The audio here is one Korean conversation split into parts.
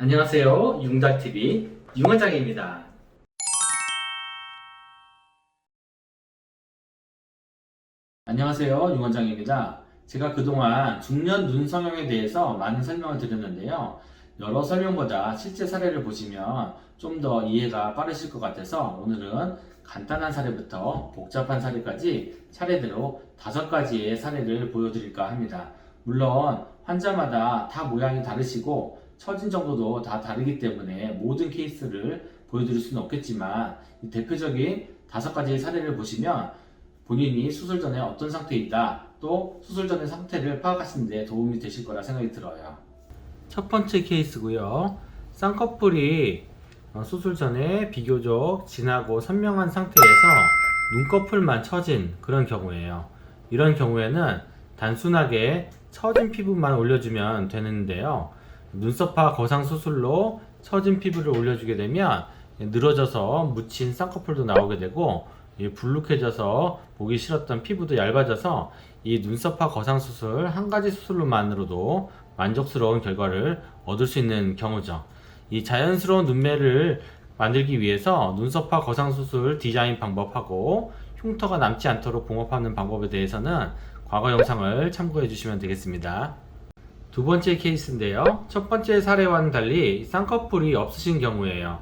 안녕하세요. 융닥TV 융원장입니다. 안녕하세요. 융원장입니다. 제가 그동안 중년 눈 성형에 대해서 많은 설명을 드렸는데요. 여러 설명보다 실제 사례를 보시면 좀 더 이해가 빠르실 것 같아서 오늘은 간단한 사례부터 복잡한 사례까지 차례대로 다섯 가지의 사례를 보여드릴까 합니다. 물론 환자마다 다 모양이 다르시고 처진 정도도 다 다르기 때문에 모든 케이스를 보여드릴 수는 없겠지만 이 대표적인 다섯 가지의 사례를 보시면 본인이 수술 전에 어떤 상태에 있다 또 수술 전의 상태를 파악하시는 데 도움이 되실 거라 생각이 들어요. 첫 번째 케이스고요. 쌍꺼풀이 어, 수술 전에 비교적 진하고 선명한 상태에서 눈꺼풀만 처진 그런 경우예요. 이런 경우에는 단순하게 처진 피부만 올려주면 되는데요. 눈썹파 거상 수술로 처진 피부를 올려주게 되면 늘어져서 묻힌 쌍꺼풀도 나오게 되고 이 불룩해져서 보기 싫었던 피부도 얇아져서 이 눈썹파 거상 수술 한 가지 수술로만으로도 만족스러운 결과를 얻을 수 있는 경우죠. 이 자연스러운 눈매를 만들기 위해서 눈썹파 거상 수술 디자인 방법하고 흉터가 남지 않도록 봉합하는 방법에 대해서는 과거 영상을 참고해 주시면 되겠습니다. 두 번째 케이스인데요. 첫 번째 사례와는 달리 쌍꺼풀이 없으신 경우예요.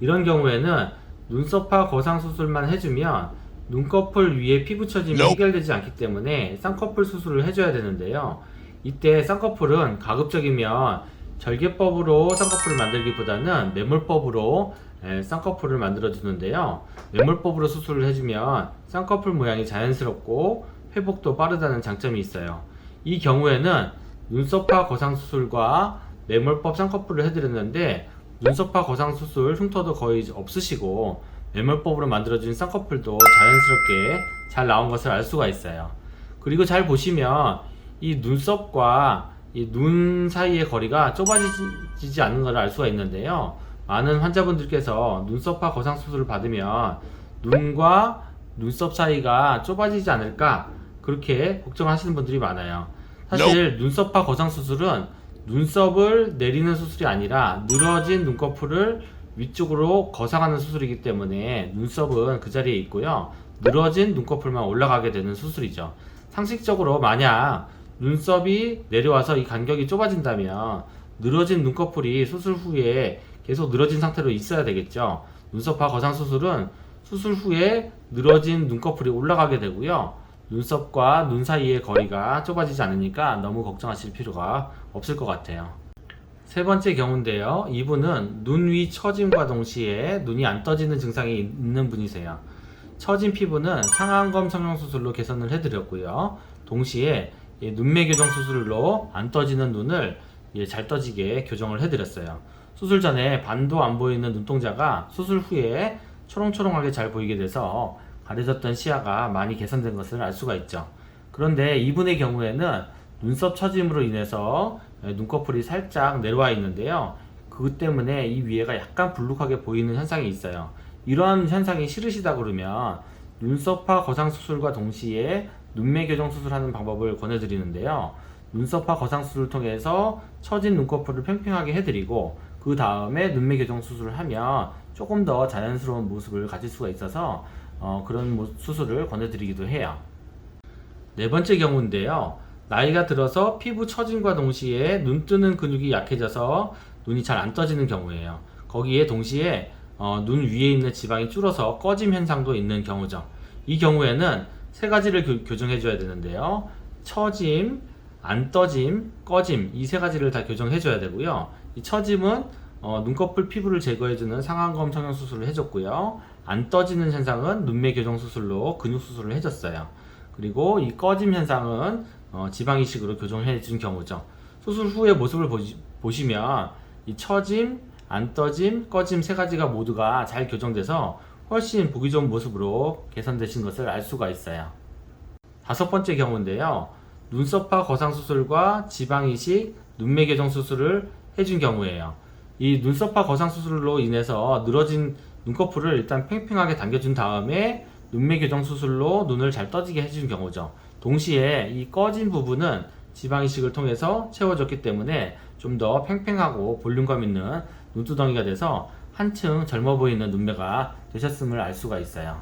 이런 경우에는 눈썹파 거상 수술만 해주면 눈꺼풀 위에 피부 처짐이 해결되지 않기 때문에 쌍꺼풀 수술을 해줘야 되는데요. 이때 쌍꺼풀은 가급적이면 절개법으로 쌍꺼풀을 만들기보다는 매몰법으로 에, 쌍꺼풀을 만들어 주는데요. 매몰법으로 수술을 해주면 쌍꺼풀 모양이 자연스럽고 회복도 빠르다는 장점이 있어요. 이 경우에는 눈썹파 거상 수술과 매몰법 쌍꺼풀을 해드렸는데 눈썹파 거상 수술 흉터도 거의 없으시고 매몰법으로 만들어진 쌍꺼풀도 자연스럽게 잘 나온 것을 알 수가 있어요. 그리고 잘 보시면 이 눈썹과 이 눈 사이의 거리가 좁아지지 않는 것을 알 수가 있는데요. 많은 환자분들께서 눈썹파 거상 수술을 받으면 눈과 눈썹 사이가 좁아지지 않을까 그렇게 걱정하시는 분들이 많아요. 사실 눈썹파 거상 수술은 눈썹을 내리는 수술이 아니라 늘어진 눈꺼풀을 위쪽으로 거상하는 수술이기 때문에 눈썹은 그 자리에 있고요. 늘어진 눈꺼풀만 올라가게 되는 수술이죠. 상식적으로 만약 눈썹이 내려와서 이 간격이 좁아진다면 늘어진 눈꺼풀이 수술 후에 계속 늘어진 상태로 있어야 되겠죠. 눈썹파 거상 수술은 수술 후에 늘어진 눈꺼풀이 올라가게 되고요. 눈썹과 눈 사이의 거리가 좁아지지 않으니까 너무 걱정하실 필요가 없을 것 같아요. 세 번째 경우인데요. 이분은 눈 위 처짐과 동시에 눈이 안 떠지는 증상이 있는 분이세요. 처진 피부는 상안검 성형수술로 개선을 해드렸고요. 동시에 이 눈매 교정 수술로 안 떠지는 눈을 예, 잘 떠지게 교정을 해드렸어요. 수술 전에 반도 안 보이는 눈동자가 수술 후에 초롱초롱하게 잘 보이게 돼서 가려졌던 시야가 많이 개선된 것을 알 수가 있죠. 그런데 이분의 경우에는 눈썹 처짐으로 인해서 예, 눈꺼풀이 살짝 내려와 있는데요. 그 때문에 이 위에가 약간 불룩하게 보이는 현상이 있어요. 이러한 현상이 싫으시다 그러면 눈썹파 거상 수술과 동시에 눈매 교정 수술하는 방법을 권해드리는데요. 눈썹파 거상 수술을 통해서 처진 눈꺼풀을 팽팽하게 해드리고 그 다음에 눈매 교정 수술을 하면 조금 더 자연스러운 모습을 가질 수가 있어서 어, 그런 모- 수술을 권해드리기도 해요. 네 번째 경우인데요. 나이가 들어서 피부 처짐과 동시에 눈 뜨는 근육이 약해져서 눈이 잘 안 떠지는 경우예요. 거기에 동시에 어, 눈 위에 있는 지방이 줄어서 꺼짐 현상도 있는 경우죠. 이 경우에는 세 가지를 교, 교정해 줘야 되는데요. 처짐, 안 떠짐, 꺼짐 이 세 가지를 다 교정해 줘야 되고요. 이 처짐은 어, 눈꺼풀 피부를 제거해주는 상안검 성형 수술을 해줬고요. 안 떠지는 현상은 눈매 교정 수술로 근육 수술을 해줬어요. 그리고 이 꺼짐 현상은 어, 지방 이식으로 교정해 준 경우죠. 수술 후의 모습을 보시, 보시면 이 처짐, 안 떠짐, 꺼짐 세 가지가 모두가 잘 교정돼서 훨씬 보기 좋은 모습으로 개선되신 것을 알 수가 있어요. 다섯 번째 경우인데요. 눈썹파 거상 수술과 지방 이식, 눈매 교정 수술을 해준 경우예요. 이 눈썹파 거상 수술로 인해서 늘어진 눈꺼풀을 일단 팽팽하게 당겨준 다음에 눈매 교정 수술로 눈을 잘 떠지게 해준 경우죠. 동시에 이 꺼진 부분은 지방 이식을 통해서 채워졌기 때문에 좀 더 팽팽하고 볼륨감 있는 눈두덩이가 돼서 한층 젊어 보이는 눈매가 되셨음을 알 수가 있어요.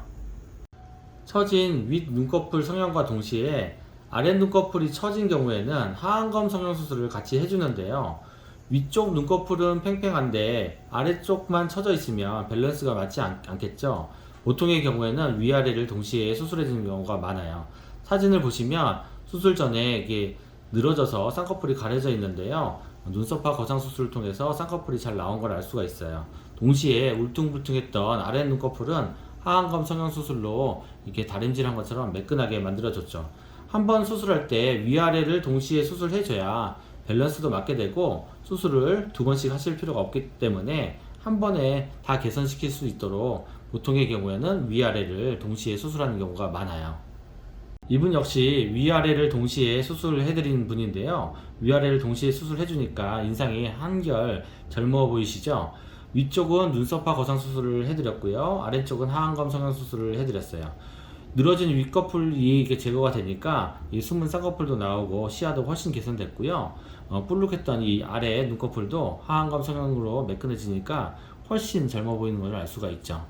처진 윗 눈꺼풀 성형과 동시에 아랫 눈꺼풀이 처진 경우에는 하안검 성형 수술을 같이 해주는데요. 위쪽 눈꺼풀은 팽팽한데 아래쪽만 처져 있으면 밸런스가 맞지 않, 않겠죠. 보통의 경우에는 위아래를 동시에 수술해주는 경우가 많아요. 사진을 보시면 수술 전에 이게 늘어져서 쌍꺼풀이 가려져 있는데요. 눈썹화 거상 수술을 통해서 쌍꺼풀이 잘 나온 걸 알 수가 있어요. 동시에 울퉁불퉁했던 아래 눈꺼풀은 하안검 성형 수술로 이렇게 다림질한 것처럼 매끈하게 만들어졌죠. 한 번 수술할 때 위아래를 동시에 수술해줘야 밸런스도 맞게 되고 수술을 두 번씩 하실 필요가 없기 때문에 한 번에 다 개선시킬 수 있도록 보통의 경우에는 위아래를 동시에 수술하는 경우가 많아요. 이분 역시 위아래를 동시에 수술을 해드린 분인데요. 위아래를 동시에 수술해주니까 인상이 한결 젊어 보이시죠? 위쪽은 눈썹화 거상 수술을 해드렸고요. 아래쪽은 하안검 성형 수술을 해드렸어요. 늘어진 윗꺼풀이 이게 제거가 되니까 이 숨은 쌍꺼풀도 나오고 시야도 훨씬 개선됐고요. 어, 볼록했던 이 아래 눈꺼풀도 하안검 성형으로 매끈해지니까 훨씬 젊어 보이는 걸알 수가 있죠.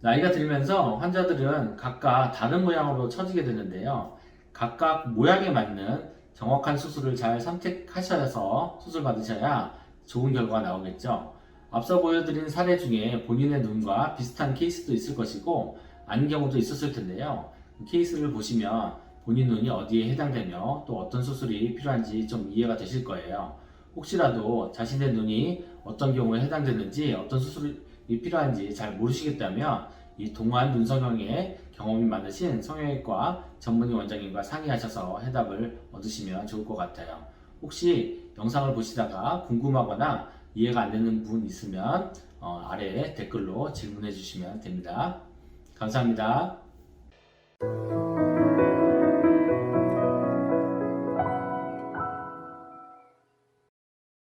나이가 들면서 환자들은 각각 다른 모양으로 처지게 되는데요. 각각 모양에 맞는 정확한 수술을 잘 선택하셔서 수술 받으셔야 좋은 결과가 나오겠죠. 앞서 보여드린 사례 중에 본인의 눈과 비슷한 케이스도 있을 것이고 아닌 경우도 있었을 텐데요. 케이스를 보시면 본인 눈이 어디에 해당되며 또 어떤 수술이 필요한지 좀 이해가 되실 거예요. 혹시라도 자신의 눈이 어떤 경우에 해당되는지 어떤 수술이 필요한지 잘 모르시겠다면 이 동안 눈성형에 경험이 많으신 성형외과 전문의 원장님과 상의하셔서 해답을 얻으시면 좋을 것 같아요. 혹시 영상을 보시다가 궁금하거나 이해가 안 되는 부분 있으면 어, 아래에 댓글로 질문해 주시면 됩니다. 감사합니다.